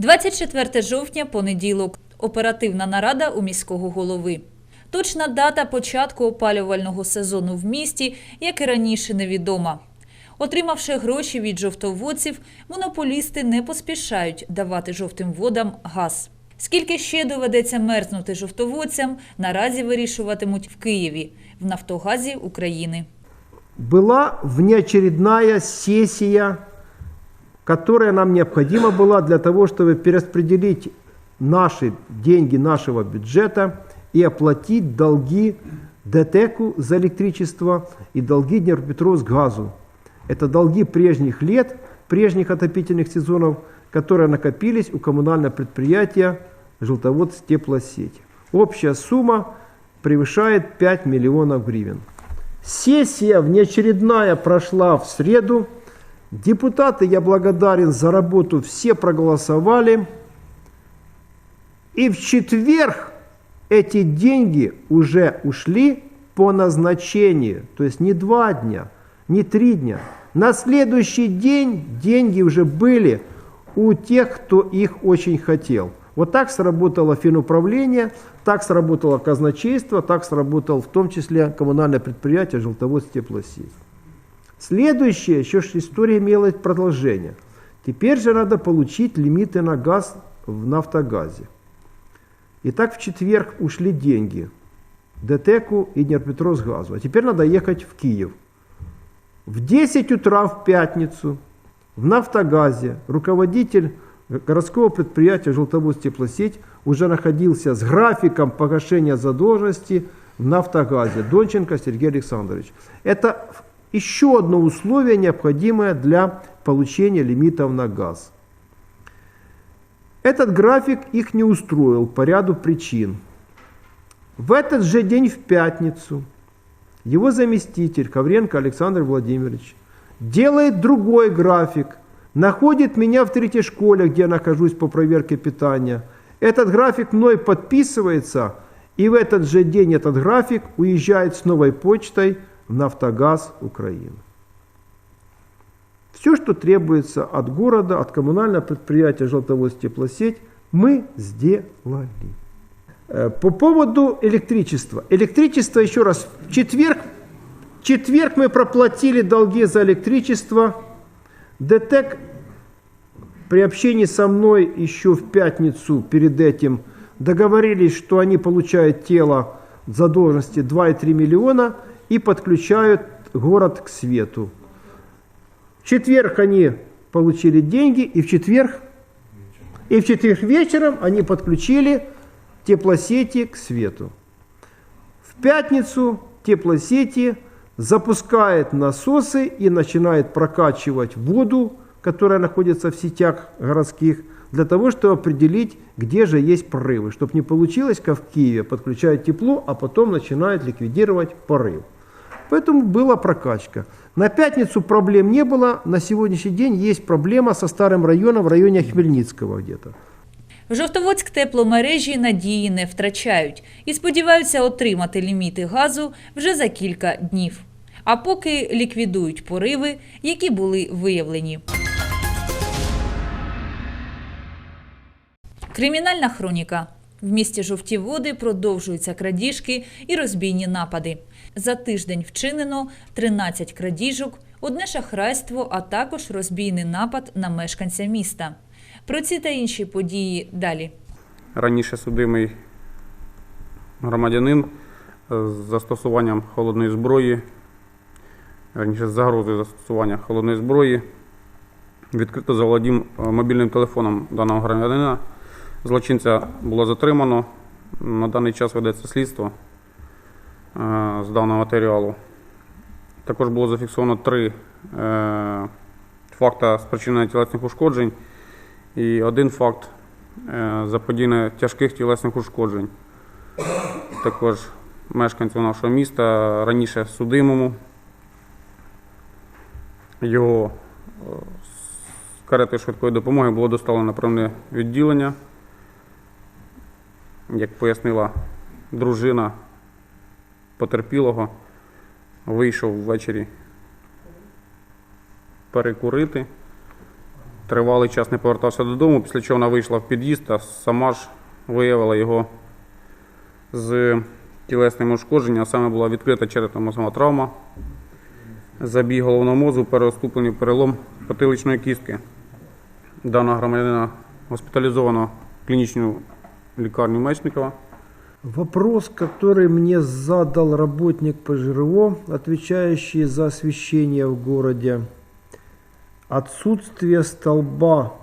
24 жовтня, понеділок. Оперативна нарада у міського голови. Точна дата початку опалювального сезону в місті, як і раніше, невідома. Отримавши гроші від жовтоводців, монополісти не поспішають давати жовтим водам газ. Скільки ще доведеться мерзнути жовтоводцям, наразі вирішуватимуть в Києві, в Нафтогазі України. была внеочередная сессия, которая нам необходима была для того, чтобы перераспределить наши деньги нашего бюджета и оплатить долги ДТЭКу за электричество и долги Днепропетровск-газу. Это долги прежних лет, прежних отопительных сезонов, которые накопились у коммунального предприятия «Желтоводс теплосеть». Общая сумма превышает 5 миллионов гривен. Сессия внеочередная прошла в среду. Депутаты, я благодарен за работу, все проголосовали. И в четверг эти деньги уже ушли по назначению. То есть не два дня, не три дня. На следующий день деньги уже были у тех, кто их очень хотел. Вот так сработало финуправление, так сработало казначейство, так сработало в том числе коммунальное предприятие «Желтоводс теплосеть». Следующее, еще история имела продолжение. Теперь же надо получить лимиты на газ в «Нафтогазе». Итак, в четверг ушли деньги ДТЭКу и Днепропетровсгазу. А теперь надо ехать в Киев. В 10 утра в пятницу в «Нафтогазе» руководитель городского предприятия «Желтовоз теплосеть» уже находился с графиком погашения задолженности в «Нафтогазе» Донченко Сергей Александрович. Это еще одно условие, необходимое для получения лимитов на газ. Этот график их не устроил по ряду причин. В этот же день в пятницу его заместитель Ковренко Александр Владимирович делает другой график, находит меня в третьей школе, где я нахожусь по проверке питания. Этот график мной подписывается, и в этот же день этот график уезжает с новой почтой Нафтогаз Украины. Все, что требуется от города, от коммунального предприятия «Желтовоз теплосеть», мы сделали. Э, По поводу электричества. Электричество, еще раз, в четверг, в четверг мы проплатили долги за электричество. ДТЭК при общении со мной еще в пятницу перед этим договорились, что они получают тело задолженности 2,3 миллиона и подключают город к свету. В четверг они получили деньги, и в четверг, и в четверг вечером они подключили теплосети к свету. В пятницу теплосети запускает насосы и начинает прокачивать воду, которая находится в сетях городских, для того, чтобы определить, где же есть прорывы, чтобы не получилось, как в Киеве, подключают тепло, а потом начинают ликвидировать порыв. Поэтому была прокачка. На пятницу проблем не было, на сегодняшний день есть проблема со старым районом в районе Хмельницкого где-то. В Жовтоводськ тепломережі надії не втрачають і сподіваються отримати ліміти газу вже за кілька днів. А поки ліквідують пориви, які були виявлені. Кримінальна хроніка. В місті Жовті Води продовжуються крадіжки і розбійні напади. За тиждень вчинено 13 крадіжок, одне шахрайство, а також розбійний напад на мешканця міста. Про ці та інші події далі. раніше судимий громадянин з застосуванням холодної зброї, раніше з загрозою застосування холодної зброї, відкрито заволодів е, мобільним телефоном даного громадянина. Злочинця було затримано. На даний час ведеться слідство е, з даного матеріалу. Також було зафіксовано три е, факти спричинення тілесних ушкоджень і один факт е, заподіяння тяжких тілесних ушкоджень. Також мешканцю нашого міста раніше судимому. Його е, з каретою швидкої допомоги було доставлено на правне відділення. Як пояснила дружина потерпілого, вийшов ввечері перекурити. тривалий час не повертався додому, після чого вона вийшла в під'їзд та сама ж виявила його з тілесним ушкодженням, а саме була відкрита черепно-мозгова травма, забій головного мозку, переоступлений перелом потиличної кістки. Даного громадянина госпіталізовано в клінічну лікарню Мечникова. Вопрос, который мне задал работник ПЖРО, отвечающий за освещение в городе. Отсутствие столба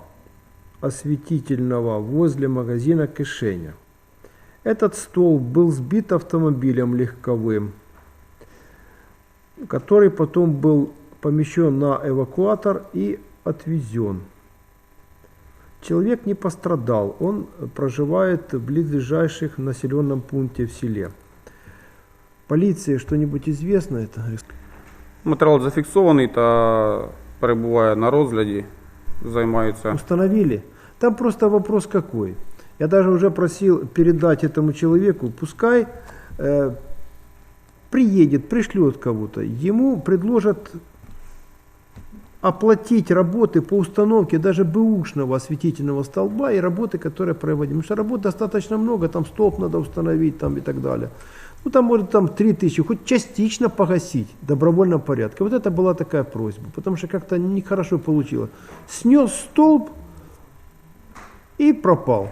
осветительного возле магазина Кишеня. Этот столб был сбит автомобилем легковым, который потом был помещен на эвакуатор и отвезен. Человек не пострадал, он проживает в близлежащих населенном пункте в селе. Полиции что-нибудь известно это? Матеріал зафіксований та перебуває на розгляді. Займаються Установили? Там просто вопрос какой. Я даже уже просил передать этому человеку, пускай э, приедет, пришлет кого-то, ему предложат оплатить работы по установке даже бэушного осветительного столба и работы, которые проводим. Потому что работ достаточно много, там столб надо установить там и так далее. Ну там может там 3 тысячи, хоть частично погасить в добровольном порядке. Вот это была такая просьба, потому что как-то нехорошо получилось. Снес столб и пропал.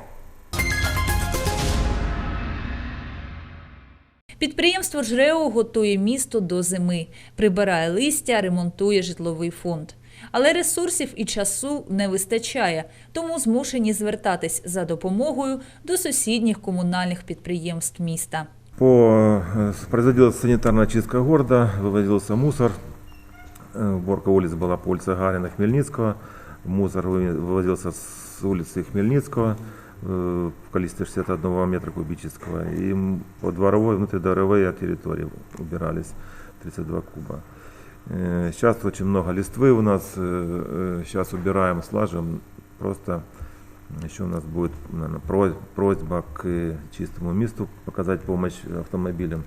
Підприємство ЖРЕО готує місто до зими, прибирає листя, ремонтує житловий фонд. Але ресурсів і часу не вистачає, тому змушені звертатись за допомогою до сусідніх комунальних підприємств міста. По, э, производилась санитарная чистка города, вывозился мусор. Э, Уборка улиц была по улице Гарина, Хмельницкого. Мусор вы- вывозился с улицы Хмельницкого э, в количестве 61 метра кубического. И м, по дворовой, внутридворовые территории убирались 32 куба. Э, Сейчас очень много листвы у нас. Сейчас убираем, слаживаем. Просто еще у нас будет наверное, про- просьба к чистому месту показать помощь автомобилям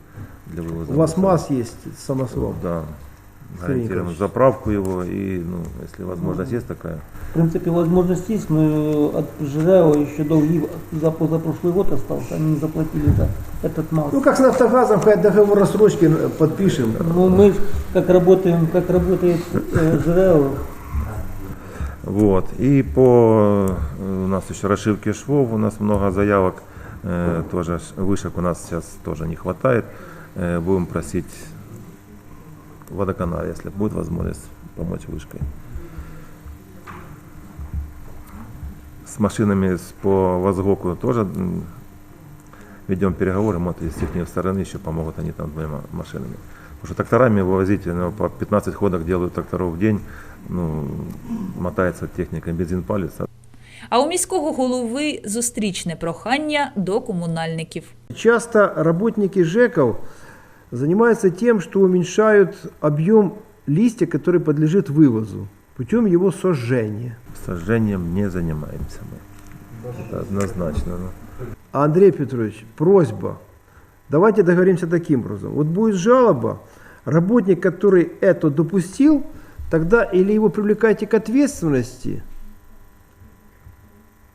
для вывоза. У вас мусора. МАЗ есть, самосвал. Да. Николаевич. заправку его и, ну, если возможность есть такая. В принципе, возможность есть, но от ЖРЭО еще долги за позапрошлый год остался, они не заплатили за этот МАЗ. Ну как с Нафтогазом, хоть договор рассрочки э, подпишем. Ну, мы как работаем, как работает э, Вот. И по э, у нас еще расшивки швов, у нас много заявок, э, тоже вышек у нас сейчас тоже не хватает. Э, будем просить водоканал, если будет возможность помочь вышкой. С машинами с- по Возгоку тоже м, ведем переговоры, может, из их стороны еще помогут они там двумя машинами. Потому что тракторами вывозить, ну, по 15 ходок делают тракторов в день, ну, мотается техника, бензин палится. А у міського голови зустрічне прохання до комунальників. Часто работники ЖЭКов занимаются тем, что уменьшают объем листья, который подлежит вывозу, путем его сожжения. Сожжением не занимаемся мы. Это однозначно. А Андрей Петрович, просьба, давайте договоримся таким образом. Вот будет жалоба, работник, который это допустил, тогда или его привлекайте к ответственности,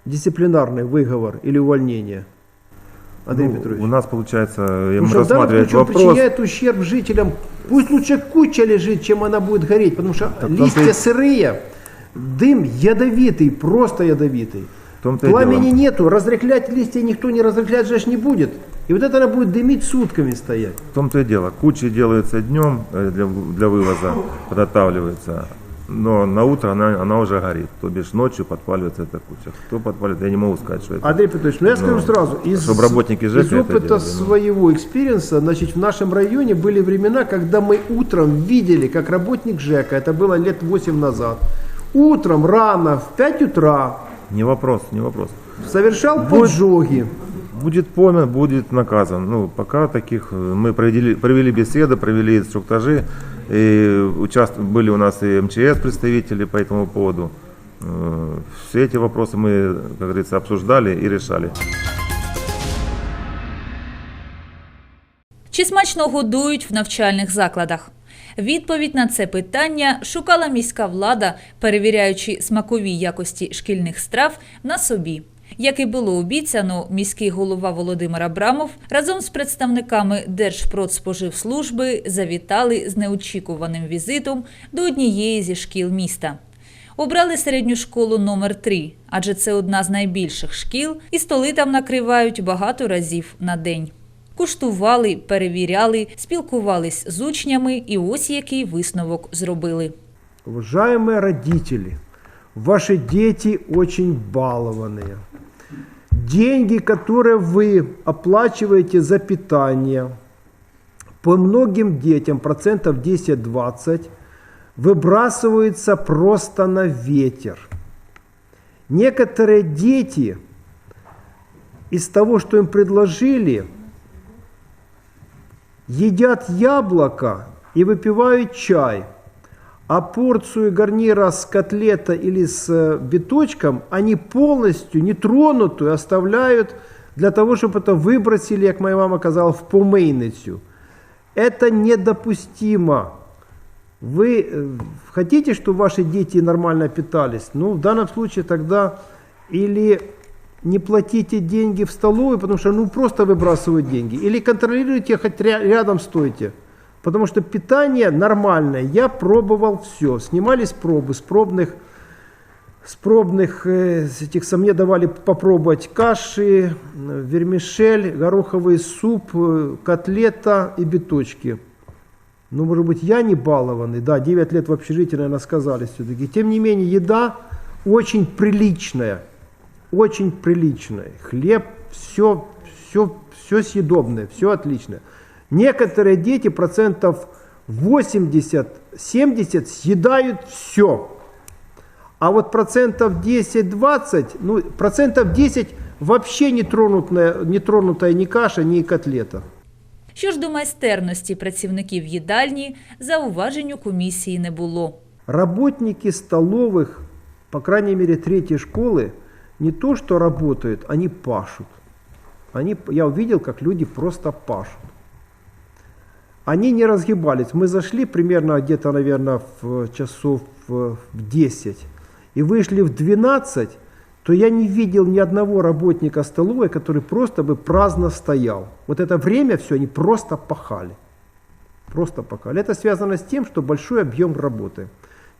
дисциплинарный выговор или увольнение. Андрей Ну, Петрович. У нас получается, Потому мы данном рассматривать случае он вопрос. причиняет ущерб жителям. Пусть лучше куча лежит, чем она будет гореть, потому что Так листья и- сырые, дым ядовитый, просто ядовитый. И Пламени нету, разрыхлять листья никто не разрыхлять же не будет. И вот это она будет дымить сутками стоять. В том-то и дело. Кучи делаются днем э, для, для вывоза, подготавливается. Но на утро она, она уже горит. То бишь ночью подпаливается эта куча. Кто подпаливает, я не могу сказать, что это. Андрей Петрович, ну я скажу Ну, сразу, из, чтоб работники из опыта делали, ну. своего экспириенса, значит, в нашем районе были времена, когда мы утром видели, как работник ЖЭКа, это было лет 8 назад, утром рано, в 5 утра, Не вопрос, не вопрос. совершал Будет- поджоги. Будет пойман, будет наказан. Ну, пока таких э, мы провели, провели беседы, провели инструктажи. И участ... были у нас и МЧС представители по этому поводу. Э, Все эти вопросы мы, как говорится, обсуждали и решали. Чи смачно годують в навчальних закладах? Відповідь на це питання шукала міська влада, перевіряючи смакові якості шкільних страв на собі. Як і було обіцяно, міський голова Володимир Абрамов разом з представниками Держпродспоживслужби завітали з неочікуваним візитом до однієї зі шкіл міста. Обрали середню школу номер 3 адже це одна з найбільших шкіл, і столи там накривають багато разів на день. Куштували, перевіряли, спілкувались з учнями, і ось який висновок зробили. Уважаемые родители, ваши дети очень балованные. Деньги, которые вы оплачиваете за питание, по многим детям, процентов 10-20, выбрасываются просто на ветер. Некоторые дети из того, что им предложили, едят яблоко и выпивают чай, а порцию гарнира с котлета или с э, биточком они полностью нетронутую оставляют для того, чтобы это выбросили, как моя мама сказала, в помийницю. Это недопустимо. Вы э, хотите, чтобы ваши дети нормально питались? Ну, в данном случае тогда или не платите деньги в столовую, потому что ну просто выбрасывают деньги, или контролируйте, хоть ря- рядом стойте. Потому что питание нормальное. Я пробовал все. Снимались пробы с пробных, с пробных э, этих со мне давали попробовать каши, э, вермишель, гороховый суп, э, котлета и биточки. Ну, может быть, я не балованный, да, 9 лет в общежитии, наверное, сказали все-таки. Тем не менее, еда очень приличная, очень приличная. Хлеб, все, все, все съедобное, все отлично. Некоторые дети процентов 80-70 съедают все. А вот процентов 10-20, ну, процентов 10 вообще не тронутая, не тронутая ни каша, ни котлета. Що ж до майстерності працівників їдальні, зауважень у комісії не було. Работники столовых, по крайней мере, третьей школы, не то что работают, они пашут. Они, я увидел, как люди просто пашут. Они не разгибались. Мы зашли примерно где-то, наверное, в часов в 10 и вышли в 12, то я не видел ни одного работника столовой, который просто бы праздно стоял. Вот это время все они просто пахали. Просто пахали. Это связано с тем, что большой объем работы.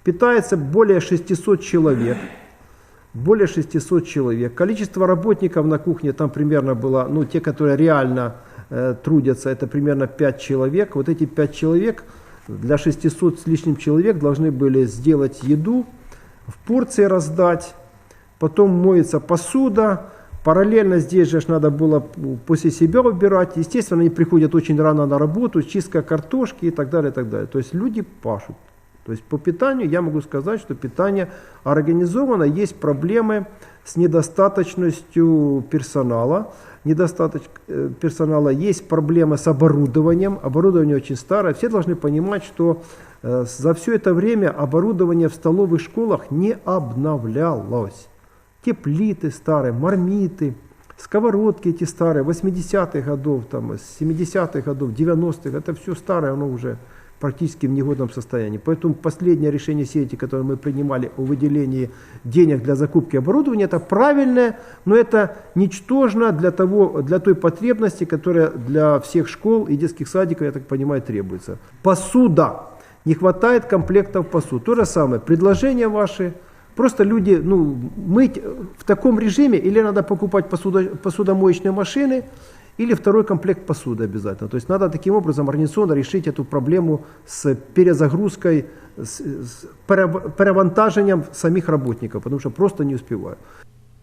Питается более 600 человек. Более 600 человек. Количество работников на кухне там примерно было, ну, те, которые реально э, трудятся, это примерно 5 человек. Вот эти 5 человек для 600 с лишним человек должны были сделать еду, в порции раздать, потом моется посуда, параллельно здесь же надо было после себя убирать. Естественно, они приходят очень рано на работу, чистка картошки и так далее, и так далее. То есть люди пашут. То есть по питанию я могу сказать, что питание организовано, есть проблемы с недостаточностью персонала, недостаток э, персонала, есть проблемы с оборудованием, оборудование очень старое. Все должны понимать, что э, за все это время оборудование в столовых школах не обновлялось. Те плиты старые, мармиты, сковородки эти старые, 80-х годов, там, 70-х годов, 90-х, это все старое, оно уже практически в негодном состоянии. Поэтому последнее решение сети, которое мы принимали о выделении денег для закупки оборудования, это правильное, но это ничтожно для, того, для той потребности, которая для всех школ и детских садиков, я так понимаю, требуется. Посуда. Не хватает комплектов посуд. То же самое. Предложения ваши. Просто люди ну, мыть в таком режиме, или надо покупать посудо, посудомоечные машины, или второй комплект посуды обязательно. То есть надо таким образом организационно решить эту проблему с перезагрузкой, с, с перев- перевантажением самих работников, потому что просто не успевают.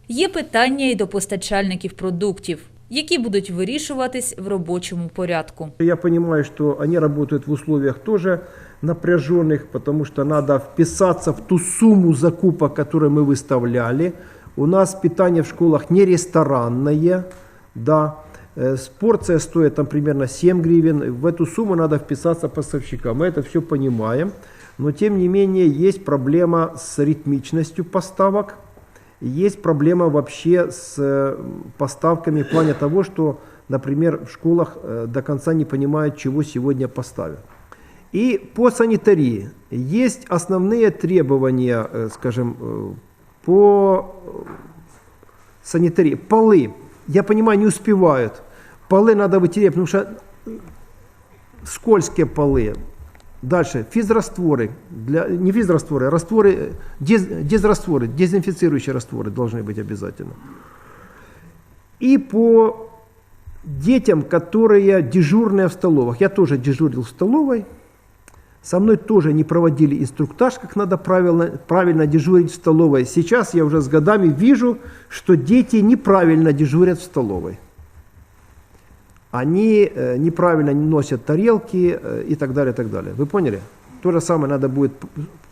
Є питання і до постачальників продуктів, які будуть вирішуватись в робочому порядку. Я понимаю, что они работают в условиях тоже напряженных, потому что надо вписаться в ту сумму закупок, которую мы выставляли. У нас питание в школах не ресторанное, да. Э, Порция стоит там примерно 7 гривен. В эту сумму надо вписаться поставщикам. Мы это все понимаем. Но тем не менее есть проблема с ритмичностью поставок. Есть проблема вообще с э, поставками в плане того, что, например, в школах э, до конца не понимают, чего сегодня поставят. И по санитарии есть основные требования, скажем, по санитарии. Полы, я понимаю, не успевают. Полы надо вытереть, потому что скользкие полы. Дальше физрастворы, для, не физрастворы, а растворы, э, дез, дезрастворы, дезинфицирующие растворы должны быть обязательно. И по детям, которые дежурные в столовых. Я тоже дежурил в столовой. Со мной тоже не проводили инструктаж, как надо правильно, правильно дежурить в столовой. Сейчас я уже с годами вижу, что дети неправильно дежурят в столовой. Они э, неправильно носят тарелки э, и так далее, и так далее. Вы поняли? То же самое надо будет,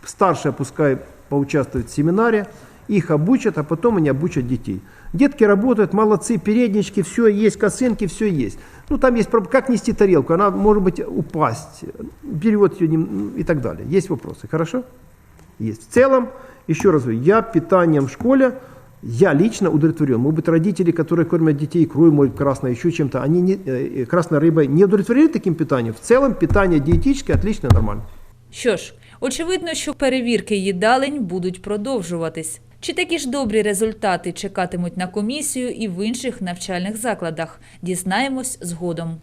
старшие пускай поучаствуют в семинаре, их обучат, а потом они обучат детей. Детки работают, молодцы, переднички, все есть, косынки, все есть. Ну, там есть, как нести тарелку, она может быть упасть, берет ее нем- и так далее. Есть вопросы, хорошо? Есть. В целом, еще раз говорю, я питанием в школе, я лично удовлетворен. Может быть, родители, которые кормят детей икрой, моют красной, еще чем-то, они не, э, э, красной рыбой не удовлетворены таким питанием. В целом, питание диетическое отлично, нормально. Що ж, очевидно, що перевірки їдалень будуть продовжуватись. Чи такі ж добрі результати чекатимуть на комісію і в інших навчальних закладах? Дізнаємось згодом.